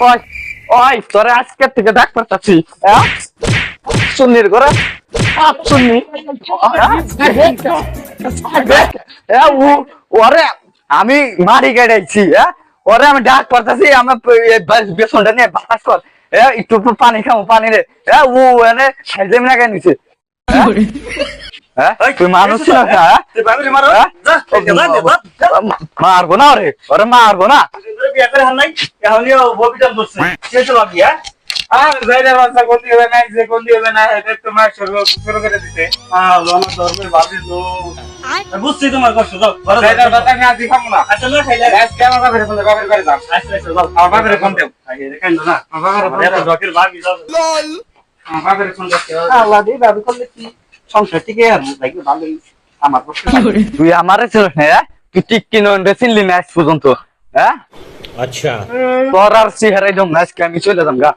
ওই ওই তোরে আজকে থেকে ডাক পাঠাচ্ছি হ্যাঁ? সুন্নির করে আপ সুন্নি হ্যাঁ, ওরে আমি মারি গাড়াইছি হ্যাঁ? ওরে আমি ডাক পাঠাচ্ছি আমার বেসনটা নিয়ে বাতাস কর। একটু পানি খাব পানি রে। হ্যাঁ ও এনে সাইজে মিনা কেন নিছে। হ্যাঁ? তুই মানুষ না হ্যাঁ? হ্যাঁ? মারবো না ওরে ওরে মারবো না। হ্যাঁ? হ্যাঁ বুঝছি তোমার কষ্ট আচ্ছা না খাইলে। আজকে আমার বাপের ফোন যাও। আচ্ছা আচ্ছা আল্লাহ দি ভাবি করলে কি? তুই আমারে ছিল হ্যাঁ? তুই ঠিক কি চিনলি না আজ পর্যন্ত হ্যাঁ? আচ্ছা। আমি যাম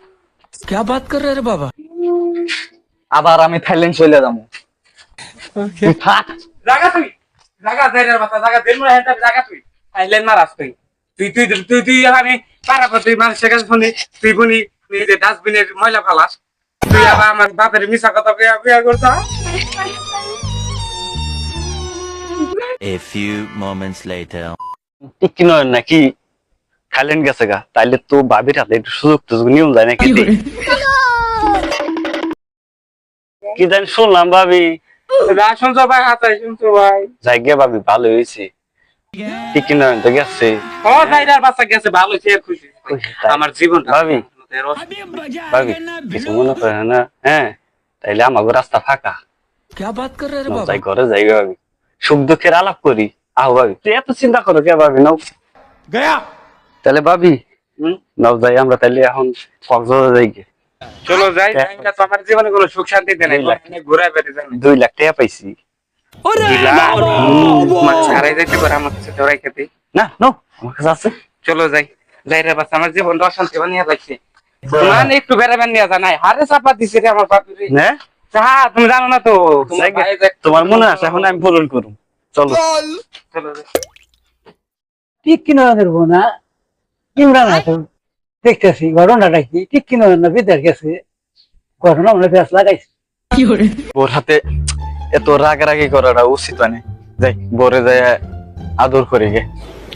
আবার আমি থাইল্যান্ড তুই তুই। দেন তুই। থাইল্যান্ড তুই। তুই তুই তুই তুই আমি শুনি তুই ডাস্টবিনের ময়লা ফালাস। তুই আবার আমার বাপের মিশা কথা বিয়া বিয়া করতা A few moments later. ঠিক কিনো নাকি থাইল্যান্ড গেছে গা? তাইলে তো বাবির হাতে একটু সুযোগ টুযোগ নিয়ম যায় নাকি? কি জানি শুনলাম ভাবি। না শুনছো ভাই হাতাই শুনছো ভাই। জায়গা ভাবি ভালো হয়েছে। ঠিক কিনো তো গেছে। ও জায়গার বাচ্চা গেছে ভালো সে খুশি। আমার জীবন ভাবি ভাবি কিছু মনে করে না হ্যাঁ? তাইলে আমাকে রাস্তা ফাঁকা। কে বাত করে রে বাবা করে যাই ভাবি সুখ দুঃখের আলাপ করি আহ ভাবি তুই এত চিন্তা করো কে ভাবি নাও গয়া তাহলে ভাবি নাও যাই আমরা তাহলে এখন কক্সবাজার যাই গে চলো যাই তোমার জীবনে কোনো সুখ শান্তি নাই ঘুরে বেড়ে যাই দুই লাখ টাকা পাইছি ওরে মাছ ছাড়াই যাইতে পারে আমার কাছে ধরাই খেতে না নো আমার কাছে আছে চলো যাই যাই রে বাস আমার জীবনটা অশান্তি বানিয়ে রাখছে মানে একটু বেড়াবেন নিয়ে জানাই হারে চাপা দিছে রে আমার বাপরে হ্যাঁ তুমি জানো না তো তোমার মনে আছে এখন আমি চলো। না? কি? ঠিক না গেছে? করাটা উচিত মানে যায় আদর করে গে।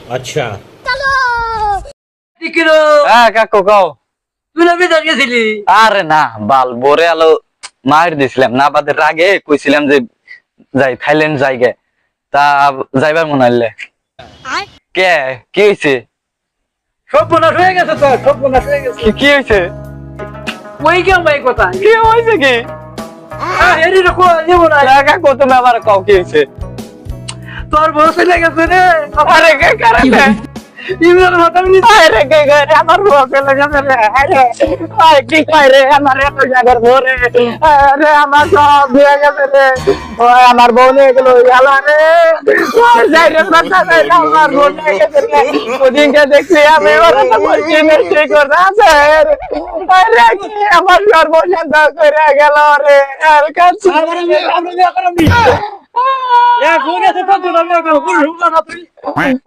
আচ্ছা। ঠিক কাকু কাও। তুই না গেছিলি? আরে না বাল বরে আলো মার দিছিলাম না বাদের রাগে কইছিলাম যে যাই থাইল্যান্ড যাই গে তা যাইবার মনে হইলে কে? কি হয়েছে সর্বনাশ হয়ে গেছে তো সর্বনাশ হয়ে গেছে। কি কি হয়েছে ওই কেমন ভাই কথা কি হয়েছে কি কাও কি হয়েছে তোর বউ চলে গেছে রে। আরে কে কারণে ইমরান আরে আমার রে আরে আয় কি রে আমার এত ভরে আরে আমার সব দিয়ে গেছে রে ওই আমার বউ নিয়ে গেল গেল রে ওই জায়গার বাচ্চা যাই আমার বউ নিয়ে গেছে রে ওদিনকে দেখছি আমি করে আছে আরে কি আমার সর্বশান্ত করে গেল রে আর কাছে আমরা আমরা আমরা